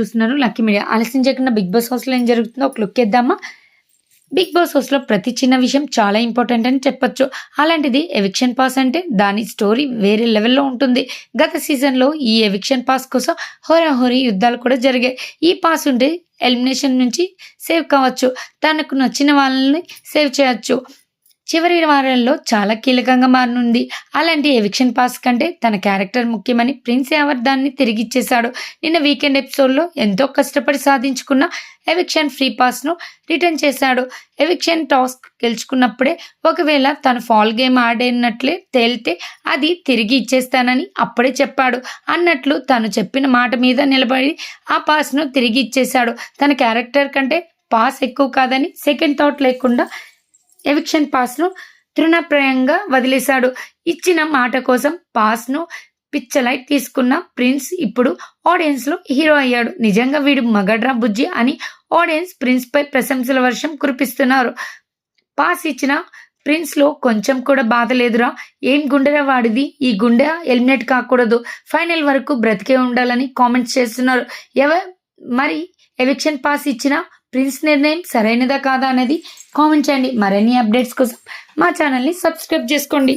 చూస్తున్నారు. Lucky media. ఆలస్యం చేయకుండా బిగ్ బాస్ హౌస్లో ఏం జరుగుతుందో ఒక లుక్ ఇద్దామా బిగ్ బాస్ హౌస్లో ప్రతి చిన్న విషయం చాలా ఇంపార్టెంట్ అని చెప్పొచ్చు. అలాంటిది ఎవిక్షన్ పాస్ అంటే దాని స్టోరీ వేరే లెవెల్లో ఉంటుంది. గత సీజన్లో ఈ ఎవిక్షన్ పాస్ కోసం హోరాహోరీ యుద్ధాలు కూడా జరిగాయి. ఈ పాస్ ఉంటే ఎలిమినేషన్ నుంచి సేవ్ కావచ్చు. తనకు నచ్చిన వాళ్ళని సేవ్ చేయొచ్చు. చివరి వారంలో చాలా కీలకంగా మారనుంది. అలాంటి ఎవిక్షన్ పాస్ కంటే తన క్యారెక్టర్ ముఖ్యమని ప్రిన్స్ యావర్ దాన్ని తిరిగిచ్చేశాడు. నిన్న వీకెండ్ ఎపిసోడ్లో ఎంతో కష్టపడి సాధించుకున్న ఎవిక్షన్ ఫ్రీ పాస్ను రిటర్న్ చేశాడు. ఎవిక్షన్ టాస్క్ గెలుచుకున్నప్పుడే ఒకవేళ తను ఫాల్ గేమ్ ఆడినట్లే తేలితే అది తిరిగి ఇచ్చేస్తానని అప్పుడే చెప్పాడు. అన్నట్లు తను చెప్పిన మాట మీద నిలబడి ఆ పాస్ను తిరిగి ఇచ్చేశాడు. తన క్యారెక్టర్ కంటే పాస్ ఎక్కువ కాదని సెకండ్ థాట్ లేకుండా ఎవిక్షన్ పాస్ను తృణప్రాయంగా వదిలేశాడు. ఇచ్చిన మాట కోసం పాస్ను పిచ్చలై తీసుకున్న ప్రిన్స్ ఇప్పుడు ఆడియన్స్లో హీరో అయ్యాడు. నిజంగా వీడు మగడ్రా బుజ్జి అని ఆడియన్స్ ప్రిన్స్పై ప్రశంసల వర్షం కురిపిస్తున్నారు. పాస్ ఇచ్చిన ప్రిన్స్లో కొంచెం కూడా బాధ లేదురా. ఏం గుండెరా వాడిది? ఈ గుండె ఎలిమినేట్ కాకూడదు. ఫైనల్ వరకు బ్రతికే ఉండాలని కామెంట్స్ చేస్తున్నారు. ఎవ మరి ఎవిక్షన్ పాస్ ఇచ్చిన ప్రిన్స్ నిర్ణయం సరైనదా కాదా అనేది కామెంట్ చేయండి. మరిన్ని అప్డేట్స్ కోసం మా ఛానల్ని సబ్స్క్రైబ్ చేసుకోండి.